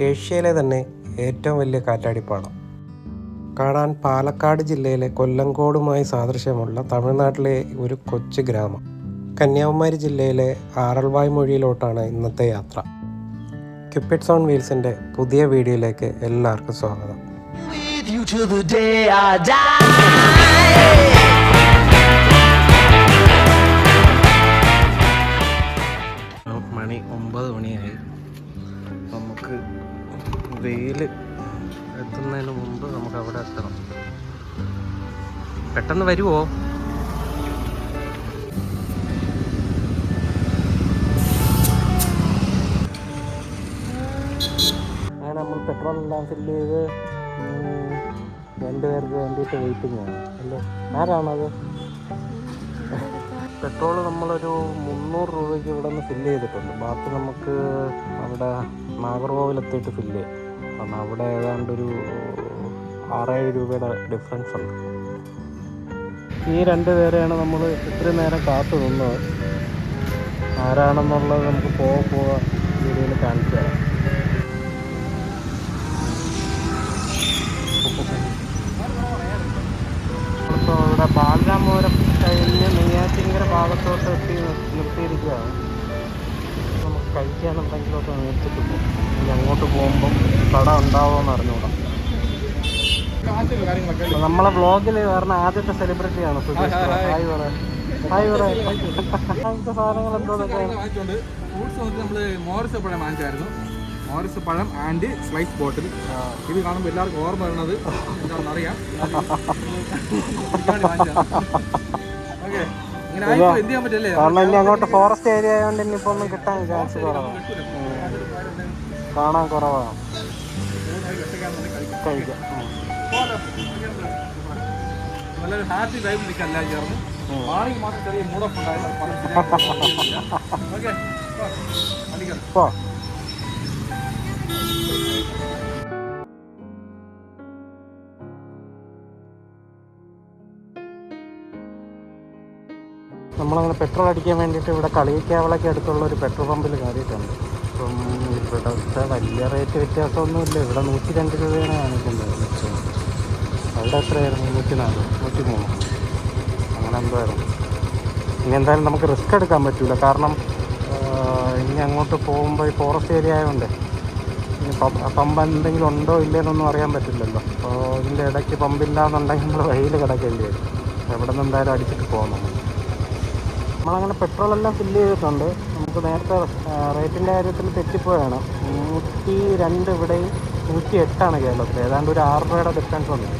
ഏഷ്യയിലെ തന്നെ ഏറ്റവും വലിയ കാറ്റാടിപ്പാടം. കാണാൻ പാലക്കാട് ജില്ലയിലെ കൊല്ലങ്കോടുമായി സാദൃശ്യമുള്ള തമിഴ്നാട്ടിലെ ഒരു കൊച്ചു ഗ്രാമം. കന്യാകുമാരി ജില്ലയിലെ ആറൽവായ് മൊഴിയിലോട്ടാണ് ഇന്നത്തെ യാത്ര. ക്യുപ്പിറ്റ്സ് ഓൺ വീൽസിന്റെ പുതിയ വീഡിയോയിലേക്ക് എല്ലാവർക്കും സ്വാഗതം. പെട്ടെന്ന് വരുമോ അങ്ങനെ നമ്മൾ പെട്രോൾ എല്ലാം ഫില്ല് ചെയ്ത് രണ്ടുപേർക്ക് വേണ്ടിയിട്ട് വെയിറ്റിംഗ് ആണ്. അല്ലേ? ആരാണത് പെട്രോൾ നമ്മളൊരു മുന്നൂറ് രൂപയ്ക്ക് ഇവിടെ നിന്ന് ഫില്ല് ചെയ്തിട്ടുണ്ട്. ബാക്കി നമുക്ക് അവിടെ നാഗർകോവിലെത്തിയിട്ട് ഫില്ല് ചെയ്യാം. കാരണം അവിടെ ഏതാണ്ട് ഒരു ആറേഴ് രൂപയുടെ ഡിഫറൻസ് ഉണ്ട്. ഈ രണ്ട് പേരെയാണ് നമ്മൾ ഇത്രയും നേരം കാത്തു നിന്നത്. ആരാണെന്നുള്ളത് നമുക്ക് പോകാൻ പോകാൻ വീഡിയോയിൽ കാണിച്ചു തരാം ഇപ്പോൾ ഇവിടെ ബാലരാമപുരം കഴിഞ്ഞ് നെയ്യാറ്റിങ്കര ഭാഗത്തോട്ട് എത്തി നിർ- നിർത്തിയിരിക്കുകയാണ്. നമുക്ക് കഴിക്കാനെന്തെങ്കിലുമൊക്കെ മേടിച്ചിട്ട് പോകും. ഇനി അങ്ങോട്ട് പോകുമ്പം കട ഉണ്ടാവുമെന്ന് അപ്പൊ നമ്മളെ വ്ളോഗിൽ കാരണം ആദ്യത്തെ സെലിബ്രിറ്റിയാണ്. ഹായ് പറയാം ഹായ് പറയാം അങ്ങനത്തെ സാധനങ്ങൾ എന്തോന്നൊക്കെയാണ് വാങ്ങിച്ചുകൊണ്ട് ഫ്രൂട്ട്സ് വന്നിട്ട് നമ്മൾ മോറിസ് പഴം വാങ്ങിച്ചായിരുന്നു മോറിസ് പഴം ആൻഡ് സ്ലൈസ് ബോട്ടിൽ ഇത് കാണുമ്പോൾ എല്ലാവർക്കും ഓർമ്മ വരുന്നത് കാരണം ഇനി അങ്ങോട്ട് ഫോറസ്റ്റ് ഏരിയ ആയതുകൊണ്ട് ഇനിയിപ്പോ ഒന്നും കിട്ടാൻ ചാൻസ് കുറവാണ് കാണാൻ കുറവാണ് കഴിക്കാം. നല്ലൊരു ഹാപ്പി വൈബ് നിൽക്കാൻ എല്ലാം ചേർന്ന് മാറിക്ക് മാത്രം ചെറിയ വണ്ടിക്കറി നമ്മളങ്ങനെ പെട്രോൾ അടിക്കാൻ വേണ്ടിയിട്ട് ഇവിടെ കളിയിക്കാവളയ്ക്ക് അടുത്തുള്ള ഒരു പെട്രോൾ പമ്പിൽ കയറിയിട്ടുണ്ട്. അപ്പം ഇവിടുത്തെ വലിയ റേറ്റ് വ്യത്യാസമൊന്നുമില്ല. ഇവിടെ നൂറ്റി രണ്ട് രൂപയാണ് കാണിക്കുന്നത്. അവിടെ എത്രയായിരുന്നു? നൂറ്റി നാല് നൂറ്റി മൂന്ന് അങ്ങനെ എന്തായിരുന്നു? ഇനി എന്തായാലും നമുക്ക് റിസ്ക് എടുക്കാൻ പറ്റില്ല കാരണം ഇനി അങ്ങോട്ട് പോകുമ്പോൾ ഈ ഫോറസ്റ്റ് ഏരിയ ആയതുകൊണ്ട് ഇനി പമ്പ് എന്തെങ്കിലും ഉണ്ടോ ഇല്ലയെന്നൊന്നും അറിയാൻ പറ്റില്ലല്ലോ. അപ്പോൾ ഇതിന്റെ ഇടയ്ക്ക് പമ്പില്ലാന്നുണ്ടെങ്കിൽ നമ്മൾ വെയിൽ കിടക്കേണ്ടി വരും. എവിടെ നിന്ന് എന്തായാലും അടിച്ചിട്ട് പോകാം നമ്മൾ നമ്മളങ്ങനെ പെട്രോളെല്ലാം ഫില്ല് ചെയ്തിട്ടുണ്ട്. നമുക്ക് നേരത്തെ റേറ്റിന്റെ കാര്യത്തിൽ തെറ്റിപ്പോയാണ്. നൂറ്റി രണ്ട് ഇവിടെയും നൂറ്റി എട്ടാണ് കേരളത്തിൽ ഏതാണ്ട് ഒരു ആറ് രൂപയുടെ ഡിഫറൻസ് ഉണ്ട്.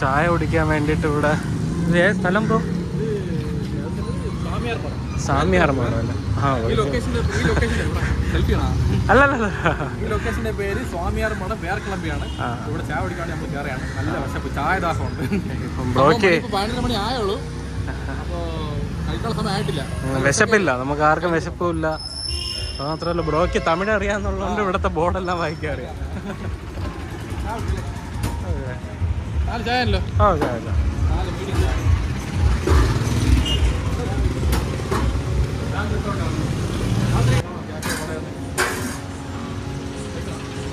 ചായ കുടിക്കാൻ വേണ്ടിയിട്ട് ഇവിടെ ഏ സ്ഥലം ബ്രോ സാമിയാർ മാഡം അല്ലേ? ആ അല്ലല്ല ഈ ലൊക്കേഷന്റെ പേര് സ്വാമിയാർ മഠം വേർക്കിളമ്പിയാണ്. ഇവിടെ ചായ കുടിക്കാൻ നമ്മൾ കയറിയാണ് നല്ല വിശപ്പ്. ചായ ബ്രോയ്ക്ക് ഇപ്പോൾ മണി ആയുള്ളൂ. അപ്പോൾ കഴിക്കാൻ സമയം ആയിട്ടില്ല. വിശപ്പില്ല. നമുക്ക് ആർക്കും വിശപ്പില്ല അത് മാത്രമല്ല ബ്രോയ്ക്ക് തമിഴ് അറിയാന്നുള്ളതുകൊണ്ട് ഇവിടുത്തെ ബോർഡെല്ലാം വായിക്കാൻ അറിയാം. ആ ഓക്കെ ഓക്കെ നാല് മീഡിയം ചായ.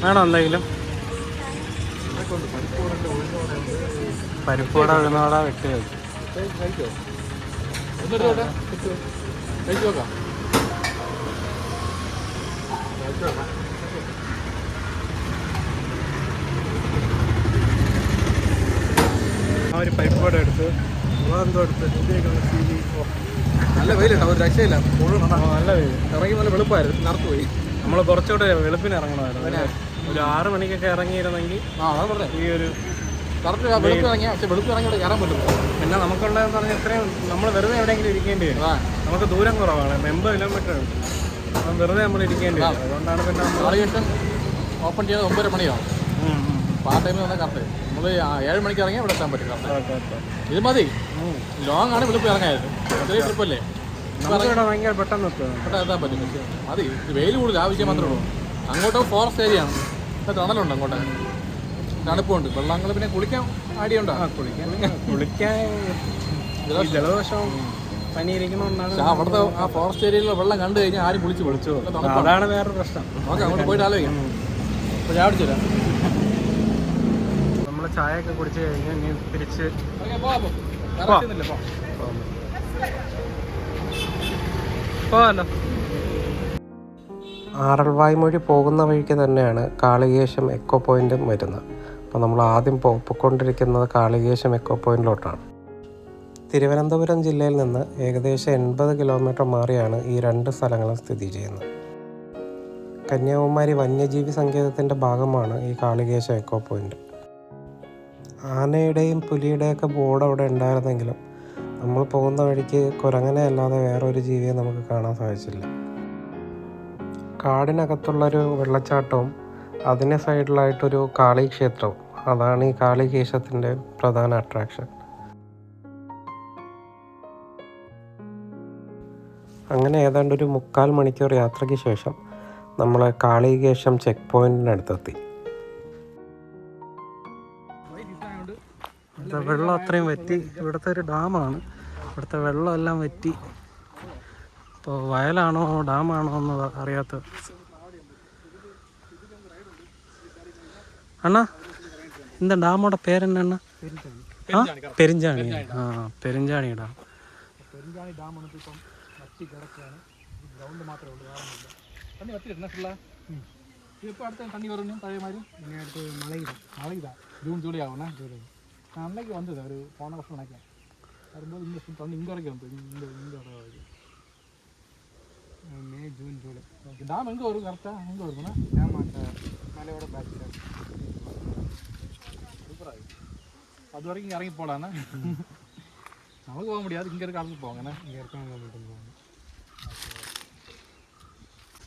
വേണോ എന്തെങ്കിലും? പരിപ്പോട ഉഴുന്നോട വെട്ടി കഴിക്കോ എന്നിട്ട് പൈപ്പ് കഴിച്ചു എടുത്ത് ഒരു പരിപ്പോട എടുത്ത് എന്തോ സീലി നല്ല വെയിലുണ്ട് ഒരു രക്ഷയില്ല. മുഴുവൻ നല്ല വെയിൽ. ഇറങ്ങി നല്ല വെളുപ്പായിരുന്നു നടത്തു പോയി. നമ്മൾ കുറച്ചുകൂടെ വെളുപ്പിന് ഇറങ്ങണമായിരുന്നു. അല്ലേ? ഒരു ആറ് മണിക്കൊക്കെ ഇറങ്ങിയിരുന്നെങ്കിൽ ആ അതാ പറഞ്ഞേ. ഈ ഒരു കറക്റ്റ് വെളുപ്പ് ഇറങ്ങിയ പക്ഷെ വെളുപ്പ് ഇറങ്ങിയിട്ട് കയറാൻ പറ്റും പിന്നെ നമുക്കുള്ളതെന്ന് പറഞ്ഞാൽ ഇത്രയും നമ്മൾ വെറുതെ എവിടെയെങ്കിലും ഇരിക്കേണ്ടി വരും. നമുക്ക് ദൂരം കുറവാണ്. എൺപത് കിലോമീറ്റർ ഉണ്ട്. അപ്പം വെറുതെ നമ്മൾ ഇരിക്കേണ്ടി വരും. അതുകൊണ്ടാണ് പിന്നെ ഓപ്പൺ ചെയ്ത് ഒമ്പത് മണിയാവും. ആ ടൈമിൽ വന്നാൽ കറക്റ്റ് നമ്മൾ ഏഴ് മണിക്ക് ഇറങ്ങിയാൽ ഇവിടെ എത്താൻ പറ്റും ഇത് മതി. ലോങ് ആണ് വെളുപ്പ് ഇറങ്ങായത് ചെറിയ ട്രിപ്പല്ലേ ഭയങ്കര പെട്ടെന്ന് ഇവിടെ എത്താൻ പറ്റും. മതി. വെയിൽ കൂടുതൽ ആവശ്യം മാത്രമേ ഉള്ളൂ. അങ്ങോട്ട് ഫോറസ്റ്റ് ഏരിയ ആണ്. ഇവിടെ തണലുണ്ട് അങ്ങോട്ട്. തണുപ്പുണ്ട്. വെള്ളങ്ങൾ പിന്നെ കുളിക്കാൻ ആടിയുണ്ടോ കുളിക്കാൻ ജലദോഷം. പനി ഇരിക്കുന്നതുകൊണ്ടാണ് പക്ഷേ അവിടുത്തെ ആ ഫോറസ്റ്റ് ഏരിയയിലെ വെള്ളം കണ്ടു കഴിഞ്ഞാൽ ആരും കുളിച്ച് വിളിച്ചു. അതാണ് വേറെ പ്രശ്നം. ഓക്കെ അങ്ങോട്ട് പോയിട്ട് ആലോചിക്കാം. അപ്പോൾ നമ്മൾ ചായ ഒക്കെ കുടിച്ച് കഴിഞ്ഞ് ഇനി തിരിച്ച് പോവാലോ ആറൽവായ്മൊഴി പോകുന്ന വഴിക്ക് തന്നെയാണ് കാളികേശം എക്കോ പോയിന്റും വരുന്നത്. അപ്പോൾ നമ്മൾ ആദ്യം പൊയ്ക്കൊണ്ടിരിക്കുന്നത് കാളികേശം എക്കോ പോയിന്റിലോട്ടാണ് തിരുവനന്തപുരം ജില്ലയിൽ നിന്ന് ഏകദേശം എൺപത് കിലോമീറ്റർ മാറിയാണ് ഈ രണ്ട് സ്ഥലങ്ങളും സ്ഥിതി ചെയ്യുന്നത്. കന്യാകുമാരി വന്യജീവി സങ്കേതത്തിന്റെ ഭാഗമാണ് ഈ കാളികേശം എക്കോ പോയിന്റ് ആനയുടെയും പുലിയുടെയൊക്കെ ബോർഡ് അവിടെ ഉണ്ടായിരുന്നെങ്കിലും നമ്മൾ പോകുന്ന വഴിക്ക് കുരങ്ങനെ അല്ലാതെ വേറൊരു ജീവിയെ നമുക്ക് കാണാൻ സാധിച്ചില്ല. കാടിനകത്തുള്ളൊരു വെള്ളച്ചാട്ടവും അതിന് സൈഡിലായിട്ടൊരു കാളി ക്ഷേത്രവും അതാണ് ഈ കാളികേശത്തിന്റെ പ്രധാന അട്രാക്ഷൻ അങ്ങനെ ഏതാണ്ട് ഒരു മുക്കാൽ മണിക്കൂർ യാത്രയ്ക്ക് ശേഷം നമ്മൾ കാളികേശം ചെക്ക് ഇവിടുത്തെ വെള്ളം അത്രയും വറ്റി ഇവിടുത്തെ ഒരു ഡാമാണ് ഇവിടുത്തെ വെള്ളമെല്ലാം വറ്റി അപ്പോൾ വയലാണോ ഡാമാണോ എന്ന് അറിയാത്ത അണ്ണാ എന്താ ഡാമോടെ പേരെന്നെ അണ്ണ ആ പെരിഞ്ചാണി ആ പെരിഞ്ചാണി ഡാം പെരിഞ്ചാണി അടുത്ത തണ്ണി വരണം പഴയ മാതിരി മഴ ഇതാണ് മഴ ഇതാണ് ജൂൺ ജൂലൈ ആവണേ ജൂലൈ அன்னைக்கு வந்தது ஒரு போன வருஷம் நினைக்கிறேன் வரும்போது இந்த தண்ணி இங்கே வரைக்கும் வந்து இந்த இந்த இடம் வரைக்கும் May June July okay dam எங்கே வரும் கரெக்டாக எங்கே வருதுண்ணா டேம் அந்த மலையோட பேக் சைடு சூப்பராக அது வரைக்கும் இங்கே இறங்கி போகலாண்ணா நமக்கு போக முடியாது இங்கே இருக்க ஆளுக்கு போவாங்கண்ணா இங்கே இருக்கவங்க மட்டும் போவாங்க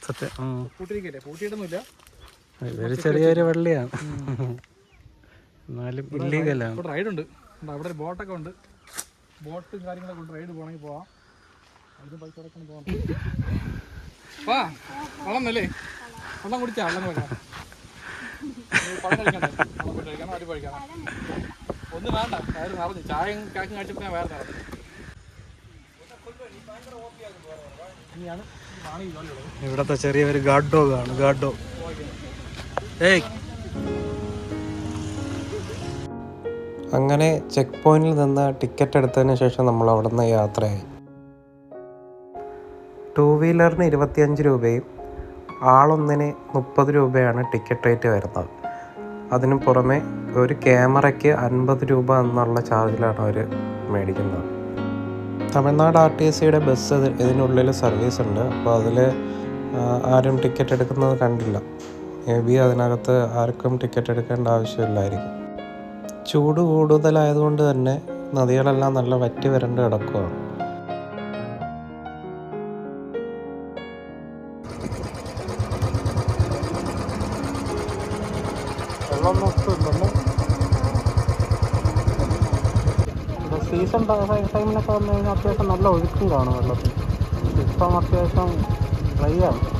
സത്യം ഉം. പൂട്ടിരിക്കട്ടെ പൂട്ടിയിട്ടൊന്നുമില്ല ഇതൊരു ചെറിയൊരു വെള്ളിയാണ് എന്നാലും ഇല്ലീഗലാണ് റൈഡ് ഉണ്ട്. അവിടെ ഒരു ബോട്ടൊക്കെ ഉണ്ട്. ബോട്ടും കാര്യങ്ങളൊക്കെ ഉണ്ട് റൈഡ് പോകണമെങ്കിൽ പോവാം. അതിന് പൈസ അടക്കം പോവാം വാ വെള്ളം നല്ലേ വെള്ളം കുടിച്ചാ വെള്ളം കുടിക്കാം പഴം കഴിക്കണ്ടേ. വെള്ളം പോയിട്ട് കഴിക്കണം അടി കഴിക്കണം ഒന്നും വേണ്ട വയറ് നിറഞ്ഞു. ചായയും കാക്കും കഴിച്ചപ്പോൾ ഞാൻ വയറ് നിറഞ്ഞു. ഇവിടത്തെ ചെറിയൊരു ഗാഡ് ഡോഗ് ആണ് ഗാഡ് ഡോഗ് ഏയ്. അങ്ങനെ ചെക്ക് പോയിന്റിൽ നിന്ന് ടിക്കറ്റ് എടുത്തതിന് ശേഷം നമ്മൾ അവിടെ നിന്ന് യാത്രയായി. ടു വീലറിന് ഇരുപത്തിയഞ്ച് രൂപയും ആളൊന്നിന് മുപ്പത് രൂപയാണ് ടിക്കറ്റ് റേറ്റ് വരുന്നത്. അതിനു പുറമെ ഒരു ക്യാമറയ്ക്ക് അൻപത് രൂപ എന്നുള്ള ചാർജിലാണ് അവർ മേടിക്കുന്നത്. തമിഴ്നാട് ആർ ടി എസ് സിയുടെ ബസ് ഇത് ഇതിനുള്ളിൽ സർവീസ് ഉണ്ട്. അപ്പോൾ അതിൽ ആരും ടിക്കറ്റ് എടുക്കുന്നത് കണ്ടില്ല. മേ ബി അതിനകത്ത് ആർക്കും ടിക്കറ്റ് എടുക്കേണ്ട ആവശ്യമില്ലായിരിക്കും. ചൂട് കൂടുതലായതുകൊണ്ട് തന്നെ നദികളെല്ലാം നല്ല വറ്റി വരണ്ട് കിടക്കുകയാണ് സീസൺ ടൈമിലൊക്കെ വന്നു കഴിഞ്ഞാൽ അത്യാവശ്യം നല്ല ഒഴുക്കും കാണും വെള്ളത്തിൽ. ഇപ്പം അത്യാവശ്യം ഡ്രൈ ആണ്.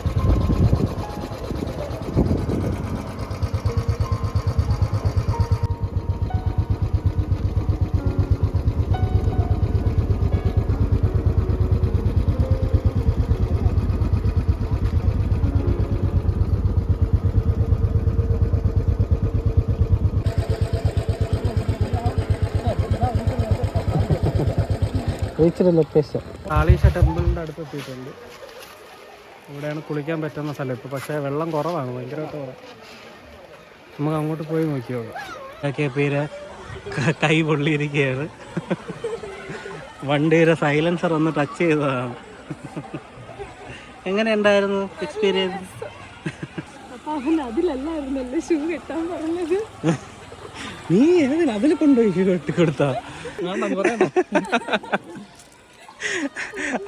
റീച്ചഡ് ലൊക്കേഷൻ കാളീശ ടെമ്പിളിന്റെ അടുത്ത് എത്തിയിട്ടുണ്ട്. ഇവിടെയാണ് കുളിക്കാൻ പറ്റുന്ന സ്ഥലം ഇപ്പോൾ പക്ഷേ വെള്ളം കുറവാണ് ഭയങ്കരമായിട്ട് കുറവ്. നമുക്ക് അങ്ങോട്ട് പോയി നോക്കിയോ കെ പേര് കൈ പൊള്ളിയിരിക്കുകയാണ് വണ്ടിയുടെ സൈലൻസർ ഒന്ന് ടച്ച് ചെയ്തതാണ്. എങ്ങനെ ഉണ്ടായിരുന്നു എക്സ്പീരിയൻസ് അതിലല്ലായിരുന്നല്ലോ ഷൂ കെട്ടാൻ പറഞ്ഞത്? നീ ഏതിന് അതിൽ കൊണ്ടുപോയി കെട്ടി കൊടുത്താ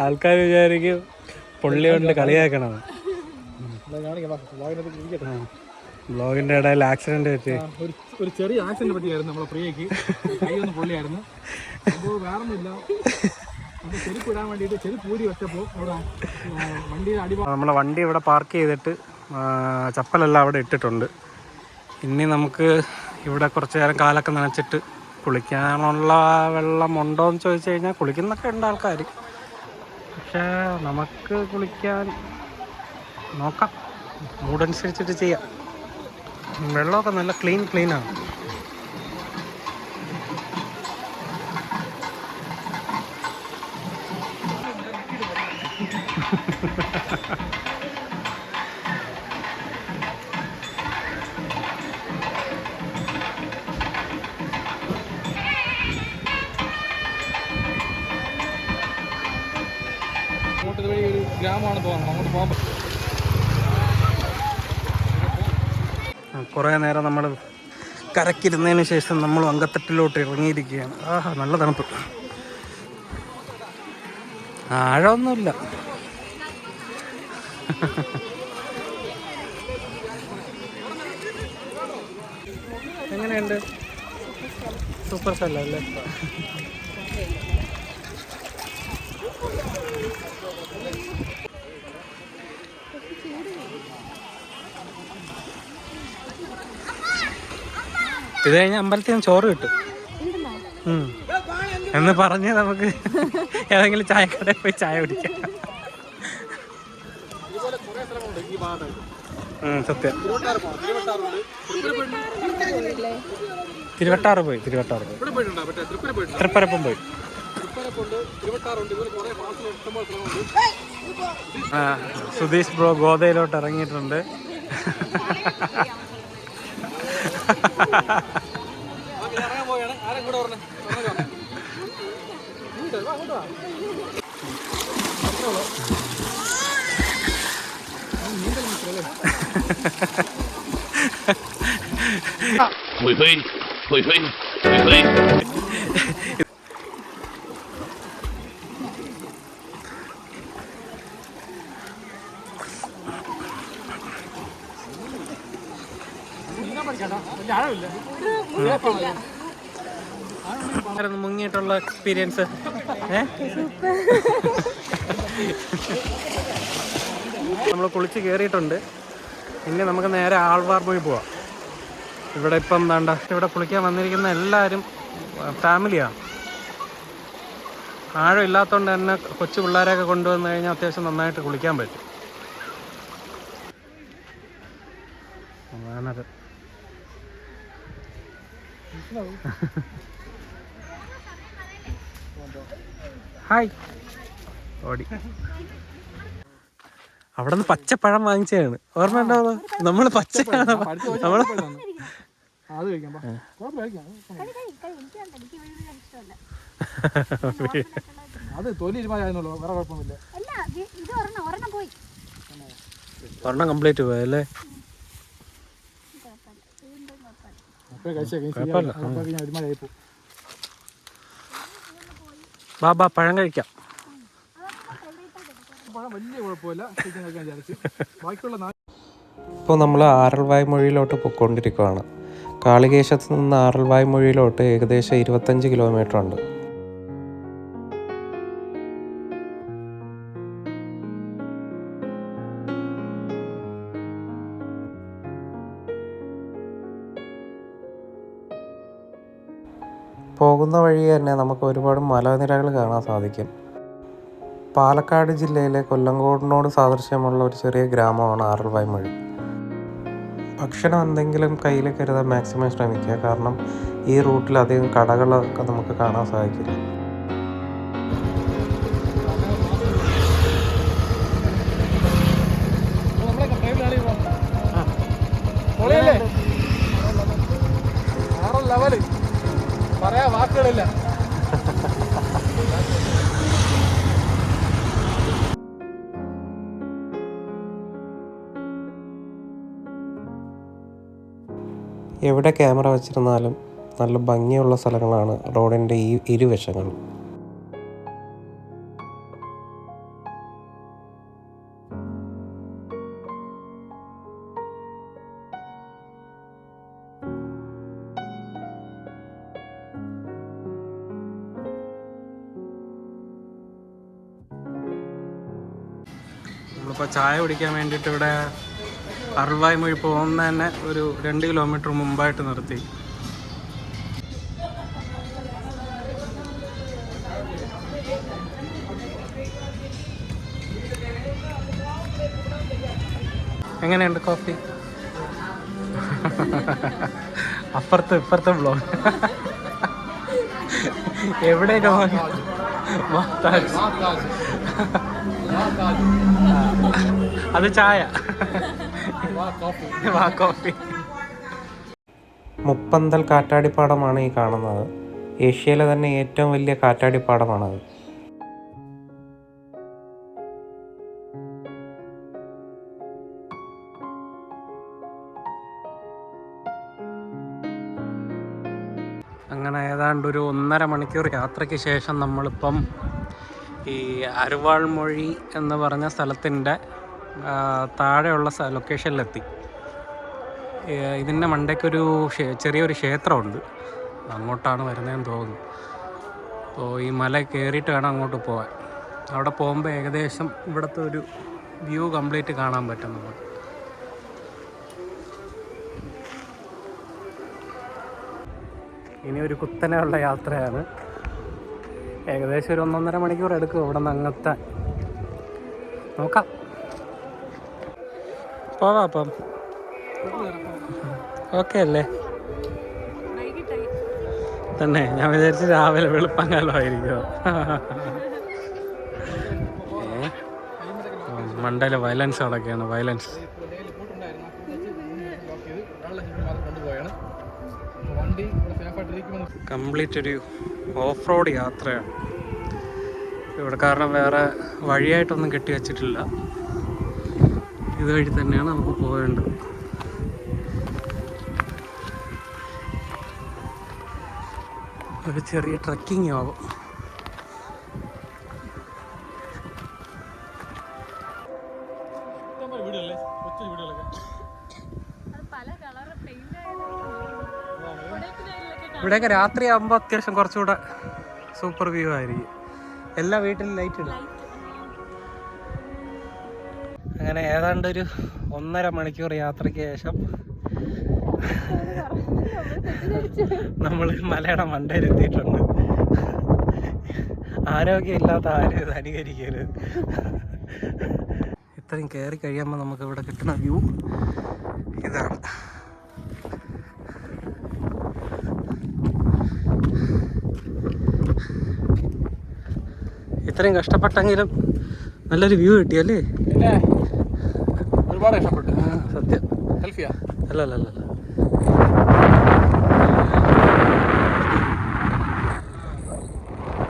ആൾക്കാർ വിചാരിക്കും പുള്ളി കൊണ്ട് കളിയാക്കണം. ബ്ലോഗിന്റെ ഇടയിൽ ആക്സിഡന്റ് പറ്റി. ഒരു ചെറിയ ആക്സിഡന്റ് പറ്റിയായിരുന്നു നമ്മളെ പ്രിയക്ക് കൈ ഒന്ന് പൊള്ളിയായിരുന്നു. അപ്പോൾ വേറൊന്നുമില്ല. നമ്മളെ വണ്ടി ഇവിടെ പാർക്ക് ചെയ്തിട്ട് ചപ്പലെല്ലാം അവിടെ ഇട്ടിട്ടുണ്ട്. ഇനി നമുക്ക് ഇവിടെ കുറച്ച് നേരം കാലൊക്കെ നനച്ചിട്ട് കുളിക്കാനുള്ള വെള്ളമുണ്ടോ എന്ന് ചോദിച്ചു കഴിഞ്ഞാൽ കുളിക്കുന്നൊക്കെ ഉണ്ട് ആൾക്കാർ പക്ഷേ നമുക്ക് കുളിക്കാൻ നോക്കാം. മൂടനുസരിച്ചിട്ട് ചെയ്യാം. വെള്ളമൊക്കെ നല്ല ക്ലീൻ ക്ലീനാണ് അങ്ങോട്ട് പോകാൻ കുറേ നേരം നമ്മൾ കരക്കിരുന്നതിന് ശേഷം നമ്മൾ അങ്കത്തട്ടിലോട്ട് ഇറങ്ങിയിരിക്കുകയാണ്. ആഹാ നല്ല തണുപ്പ്. ആഴമൊന്നുമില്ല. എങ്ങനെയുണ്ട്? സൂപ്പർ സ്ഥലമല്ലേ ഇത് കഴിഞ്ഞ അമ്പലത്തിൽ നിന്ന് ചോറ് കിട്ടും. എന്ന് പറഞ്ഞ് നമുക്ക് ഏതെങ്കിലും ചായക്കടയിൽ പോയി ചായ കുടിക്കാം. സത്യം. തിരുവട്ടാറ് പോയി തിരുവട്ടാറ് പോയി. തൃപ്പരപ്പം പോയി. സുധീഷ് ബ്രോ ഗോതയിലോട്ട് ഇറങ്ങിയിട്ടുണ്ട്. ഇറങ്ങാൻ പോവുകയാണ്. ആരും കൂടെ ആയിരുന്നു മുങ്ങിയിട്ടുള്ള എക്സ്പീരിയൻസ് നമ്മൾ കുളിച്ച് കയറിയിട്ടുണ്ട് ഇനി നമുക്ക് നേരെ ആൾവാർ പോയി പോവാം. ഇവിടെ ഇപ്പം വേണ്ട ഇവിടെ കുളിക്കാൻ വന്നിരിക്കുന്ന എല്ലാവരും ഫാമിലിയാണ് ആഴം ഇല്ലാത്തതുകൊണ്ട് തന്നെ കൊച്ചു പിള്ളേരെയൊക്കെ കൊണ്ടുവന്നു കഴിഞ്ഞാൽ അത്യാവശ്യം നന്നായിട്ട് കുളിക്കാൻ പറ്റും. ഹായ്. ഓടി. അവിടെ നിന്ന് പച്ചപ്പഴം വാങ്ങിച്ചതാണ്. ഓർമ്മ ഉണ്ടോ? നമ്മൾ പച്ചയാണ് നമ്മൾ അത് കംപ്ലീറ്റ് വാ. കുഴപ്പമില്ല, കഴിക്കാം. അത് തൊലി ഇരുമായിരുന്നുള്ളൂ വേറെ കുഴപ്പമൊന്നുമില്ല അല്ല ഇത് ഇത് ഒരെണ്ണം ഒരെണ്ണം പോയി ഒരെണ്ണം കംപ്ലീറ്റ് പോയല്ലേ കഴിച്ചേക്കാം ബാ ബാ പഴം കഴിക്കാം പഴം വലിയ കുഴപ്പമില്ല. കഴിക്കാൻ കഴിക്കാൻ വിചാരിച്ച്. ബാക്കിയുള്ള നാല് ഇപ്പോൾ നമ്മൾ ആറൽവായ് മൊഴിയിലോട്ട് പൊയ്ക്കൊണ്ടിരിക്കുകയാണ്. കാളികേശത്ത് നിന്ന് ആറൽവായ് മൊഴിയിലോട്ട് ഏകദേശം ഇരുപത്തഞ്ച് കിലോമീറ്റർ ഉണ്ട്. പോകുന്ന വഴി തന്നെ നമുക്ക് ഒരുപാട് മലനിരകൾ കാണാൻ സാധിക്കും. പാലക്കാട് ജില്ലയിലെ കൊല്ലങ്കോടിനോട് സാദൃശ്യമുള്ള ഒരു ചെറിയ ഗ്രാമമാണ് ആറൽവായ് മൊഴി ഭക്ഷണം എന്തെങ്കിലും കയ്യിൽ കരുതാൻ മാക്സിമം ശ്രമിക്കുക. കാരണം ഈ റൂട്ടിൽ അധികം കടകളൊക്കെ നമുക്ക് കാണാൻ സാധിക്കില്ല. എവിടെ ക്യാമറ വെച്ചിരുന്നാലും നല്ല ഭംഗിയുള്ള സ്ഥലങ്ങളാണ് റോഡിന്റെ ഈ ഇരുവശങ്ങൾ. ചായ കുടിക്കാൻ വേണ്ടിയിട്ട് ഇവിടെ അറുവായ് മൊഴി പോകുന്ന തന്നെ ഒരു രണ്ട് കിലോമീറ്റർ മുമ്പായിട്ട് നിർത്തി. എങ്ങനെയുണ്ട് കോഫി? അപ്പുറത്തെ ഇപ്പുറത്തെ ബ്ലോഗ് എവിടെ. അത് ചായ. വാ കോഫി. മുപ്പന്തൽ കാറ്റാടിപ്പാടമാണ് ഈ കാണുന്നത്. ഏഷ്യയിലെ തന്നെ ഏറ്റവും വലിയ കാറ്റാടിപ്പാടമാണത്. അങ്ങനെ ഏതാണ്ട് ഒരു ഒന്നര മണിക്കൂർ യാത്രയ്ക്ക് ശേഷം നമ്മളിപ്പം ഈ അരുവാൾമൊഴി എന്ന് പറഞ്ഞ സ്ഥലത്തിന്റെ താഴെയുള്ള ലൊക്കേഷനിലെത്തി ഇതിന്റെ മണ്ടയ്ക്കൊരു ചെറിയൊരു ക്ഷേത്രമുണ്ട്. അങ്ങോട്ടാണ് വരുന്നതെന്ന് തോന്നുന്നു. അപ്പോൾ ഈ മല കയറിയിട്ട് വേണം അങ്ങോട്ട് പോകാൻ അവിടെ പോകുമ്പോൾ ഏകദേശം ഇവിടുത്തെ ഒരു വ്യൂ കംപ്ലീറ്റ് കാണാൻ പറ്റും നമുക്ക്. ഇനി ഒരു കുത്തനെയുള്ള യാത്രയാണ്. ഏകദേശം ഒരു ഒന്നൊന്നര മണിക്കൂർ എടുക്കും ഇവിടെ നിന്ന് അങ്ങെത്താൻ നോക്കാം. പോവാം അപ്പം ഓക്കെ അല്ലേ? തന്നെ ഞാൻ വിചാരിച്ചു രാവിലെ വെളുപ്പങ്കാലമായിരിക്കും മണ്ടയിലെ വയലൻസ് അടക്കെയാണ് വയലൻസ് കംപ്ലീറ്റ് ഒരു ഓഫ് റോഡ് യാത്രയാണ്. ഇവിടെ കാരണം വേറെ വഴിയായിട്ടൊന്നും കെട്ടി വെച്ചിട്ടില്ല. ഇതുവഴി തന്നെയാണ് നമുക്ക് പോകേണ്ടത് ഒരു ചെറിയ ട്രക്കിംഗ് ആവും. ഇവിടെയൊക്കെ രാത്രി ആകുമ്പോൾ അത്യാവശ്യം കുറച്ചുകൂടെ സൂപ്പർ വ്യൂ ആയിരിക്കും. എല്ലാ വീട്ടിലും ലൈറ്റ് ഇടും. അങ്ങനെ ഏതാണ്ട് ഒരു ഒന്നര മണിക്കൂർ യാത്രയ്ക്ക് ശേഷം നമ്മൾ മലയുടെ മണ്ടയിൽ എത്തിയിട്ടുണ്ട് ആരോഗ്യമില്ലാത്ത ആരും ഇത് അനുകരിക്കരുത്. ഇത്രയും കയറി കഴിയുമ്പോൾ നമുക്ക് ഇവിടെ കിട്ടുന്ന വ്യൂ ഇതാണ്. ഇത്രയും കഷ്ടപ്പെട്ടെങ്കിലും നല്ലൊരു വ്യൂ കിട്ടിയല്ലേ? ഒരുപാട് ഇഷ്ടപ്പെട്ടു. സത്യം. സെൽഫിയാ അല്ല അല്ല അല്ല.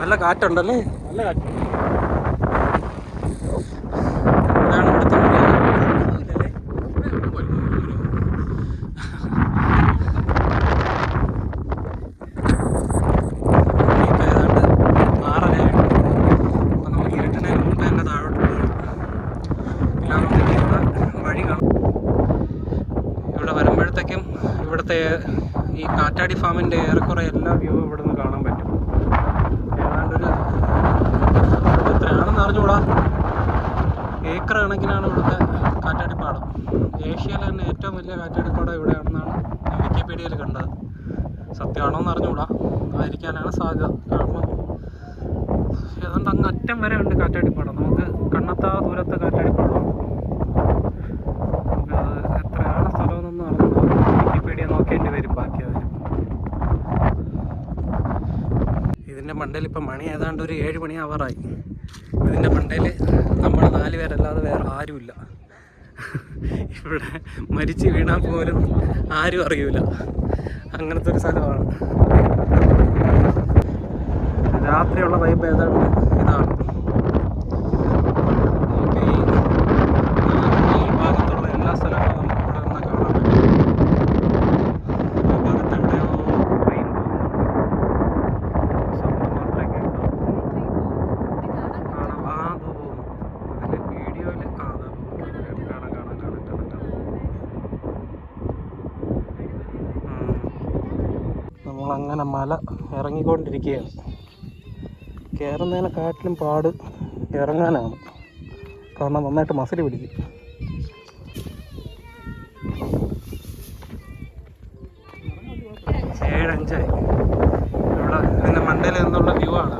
നല്ല കാറ്റുണ്ടല്ലേ? നല്ല കാറ്റ് ഇതാണ് ഇവിടുത്തെ മര്യാദ. ഇനിയിപ്പോ ഏതാണ്ട് ആറരയായി. അപ്പൊ നമുക്ക് ഇരുട്ടുന്നതിന് മുമ്പേ തന്നെ താഴോട്ട് പോകണം. ഇല്ലാന്നുണ്ടെങ്കിൽ ഇവിടെ വഴി കാണും ഇവിടെ വരുമ്പോഴത്തേക്കും ഇവിടുത്തെ ഈ കാറ്റാടി ഫാമിന്റെ ഏറെക്കുറെ എല്ലാ വ്യൂ ഇവിടെ നിന്ന് കാണാൻ പറ്റും. ഏതാണ്ടൊരു എത്രയാണെന്ന് അറിഞ്ഞുകൂടാ. ഏക്കർ കണക്കിനാണ് ഇവിടുത്തെ കാറ്റാടിപ്പാടം ഏഷ്യയിലെ തന്നെ ഏറ്റവും വലിയ കാറ്റാടിപ്പാടം ഇവിടെയാണെന്നാണ് ഞാൻ വിക്കിപീഡിയയിൽ കണ്ടത്. സത്യമാണോ എന്ന് അറിഞ്ഞുകൂടാ. ആയിരിക്കാനാണ് സാധ്യത. കാരണം ഏതാണ്ട് അങ്ങ് അറ്റം വരെ ഉണ്ട് കാറ്റാടിപ്പാടം നമുക്ക് കണ്ണെത്താ ദൂരത്തെ കാറ്റാടിപ്പാടം നമുക്കത് എത്രയാണ് സ്ഥലമെന്നൊന്നും അറിഞ്ഞൂടാ വിക്കിപീഡിയ നോക്കേണ്ടി വരും ബാക്കി അതിന് ഇതിന്റെ മണ്ടയിൽ ഇപ്പം മണി ഏതാണ്ട് ഒരു ഏഴ് മണി ആവാറായി. ഇതിന്റെ മണ്ടയിൽ നമ്മൾ നാല് പേരല്ലാതെ വേറെ ആരുമില്ല. ഇവിടെ മരിച്ച് വീണാൽ പോലും ആരും അറിയൂല. അങ്ങനത്തെ ഒരു സ്ഥലമാണ്. രാത്രിയുള്ള വൈബ് ഏതാണ്ട് ഇതാണ് നമുക്ക് ഈ ഈ ഭാഗത്തുള്ള എല്ലാ സ്ഥലങ്ങളും നമുക്ക് ഇവിടെ നിന്ന് കാണാൻ പറ്റും ആ ഭാഗത്ത് എവിടെയോ ട്രെയിൻ സൗണ്ട് മാത്രമേ കേൾക്കാവൂ കാണാം ആ അത് പോകുന്നു അതിൽ വീഡിയോയിൽ ആ അതാ പോകുന്നു കാണാം കാണാം കാണാം കാണാം കാണാം നമ്മളങ്ങനെ മല ഇറങ്ങിക്കൊണ്ടിരിക്കുകയാണ്. കയറുന്നതിനെക്കാട്ടിലും പാട് ഇറങ്ങാനാണ്. കാരണം നന്നായിട്ട് മസിൽ പിടിക്കും. ഏഴഞ്ചായി ഇവിടെ ഇതിന്റെ മണ്ടയിൽ നിന്നുള്ള വ്യൂ ആണ്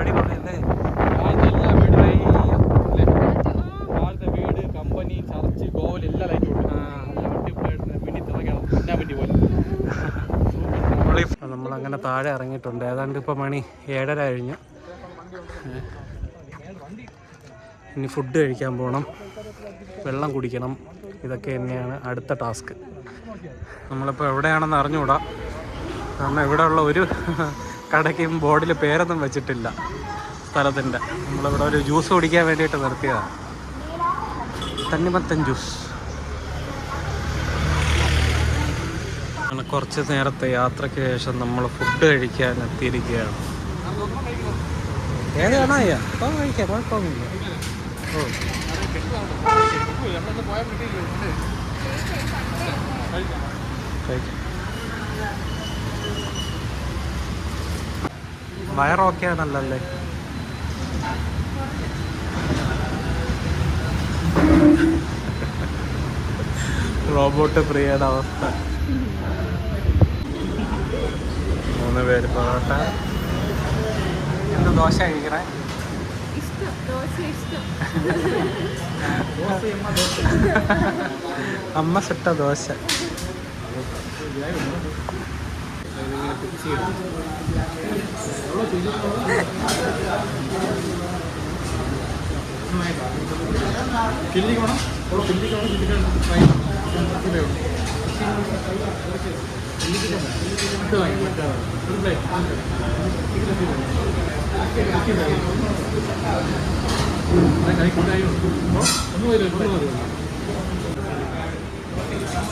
അടിപൊളിയല്ലേ താഴത്തെ എല്ലാ വീടും അല്ലേ? താഴത്തെ വീട് കമ്പനി ചർച്ച് കോവിൽ എല്ലാ ലൈറ്റും ഉണ്ട് നല്ല അടിപൊളിയായിട്ട് മിന്നി തിളങ്ങണം എന്നാ പറ്റി പോലെ നമ്മളങ്ങനെ താഴെ ഇറങ്ങിയിട്ടുണ്ട്. ഏതാണ്ട് ഇപ്പോൾ മണി ഏഴര കഴിഞ്ഞു. ഇനി ഫുഡ് കഴിക്കാൻ പോകണം വെള്ളം കുടിക്കണം. ഇതൊക്കെ തന്നെയാണ് അടുത്ത ടാസ്ക് നമ്മളിപ്പോൾ എവിടെയാണെന്ന് അറിഞ്ഞുകൂടാ. കാരണം ഇവിടെയുള്ള ഒരു കടയ്ക്കും ബോർഡിൽ പേരൊന്നും വെച്ചിട്ടില്ല സ്ഥലത്തിന്റെ നമ്മളിവിടെ ഒരു ജ്യൂസ് കുടിക്കാൻ വേണ്ടിയിട്ട് നിർത്തിയതാണ് തണ്ണിമത്തൻ ജ്യൂസ് അങ്ങനെ കുറച്ച് നേരത്തെ യാത്രയ്ക്ക് ശേഷം നമ്മൾ ഫുഡ് കഴിക്കാൻ എത്തിയിരിക്കുകയാണ്. ഏതാണ് അയ്യാ? വയറൊക്കെ ആണല്ലേ റോബോട്ട് പ്രിയയുടെ അവസ്ഥ. മൂന്ന് പേര് പൊറോട്ട. എന്ത് ദോശ കഴിക്കണേ? ദോശ ഇഷ്ടം. അമ്മ സുട്ട ദോശ. കില്ലിക്ക് വേണം ഓ കില്ലിക്ക് വേണം കില്ലിക്ക് വേണം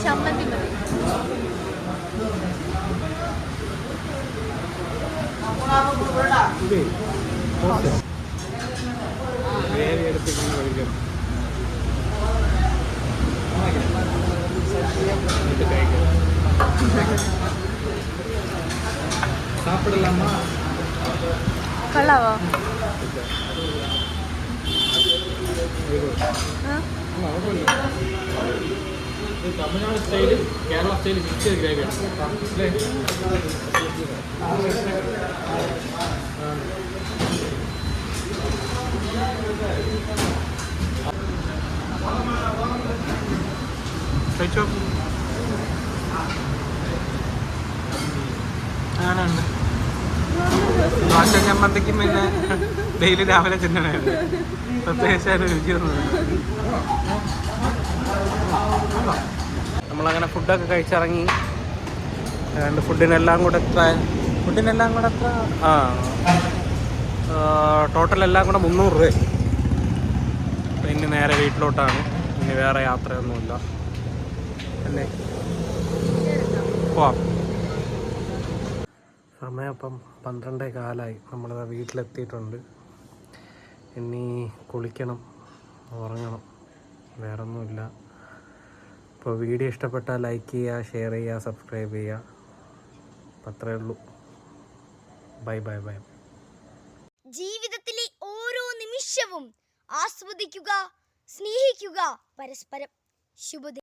ചമ്മന്തി മതി. വേറെ ദോശ ഗ്രേവി കൊള്ളാവോ ഇത് Tamil Nadu style Kerala style mix ഗ്രേവിയാണ് അല്ലേ കഴിച്ചോ? ആണുണ്ട് ദോശ ചമ്മന്തിക്കും പിന്നെ ഡെയിലി രാവിലെ ചെന്നണായിരുന്നു പ്രത്യേകിച്ച് അതിന് രുചിയൊന്നും നമ്മളങ്ങനെ ഫുഡൊക്കെ കഴിച്ചിറങ്ങി. അതുകൊണ്ട് ഫുഡിനെല്ലാം കൂടെ എത്ര? ഫുഡിനെല്ലാം കൂടെ എത്ര? ആ. ടോട്ടൽ എല്ലാം കൂടെ മുന്നൂറ് രൂപ പിന്നെ ഇനി നേരെ വീട്ടിലോട്ടാണ്. ഇനി വേറെ യാത്രയൊന്നുമില്ല. അല്ലേ? പോവാം. സമയം അപ്പം പന്ത്രണ്ടേ കാലായി നമ്മളിതാ വീട്ടിലെത്തിയിട്ടുണ്ട്. ഇനി കുളിക്കണം ഉറങ്ങണം. വേറെ ഒന്നുമില്ല അപ്പോൾ വീഡിയോ ഇഷ്ടപ്പെട്ടാൽ ലൈക്ക് ചെയ്യുക ഷെയർ ചെയ്യുക സബ്സ്ക്രൈബ് ചെയ്യുക. അപ്പം അത്രയേ ഉള്ളൂ. Bye bye bye. ജീവിതത്തിലെ ഓരോ നിമിഷവും ആസ്വദിക്കുക സ്നേഹിക്കുക. പരസ്പരം ശുഭദിനം.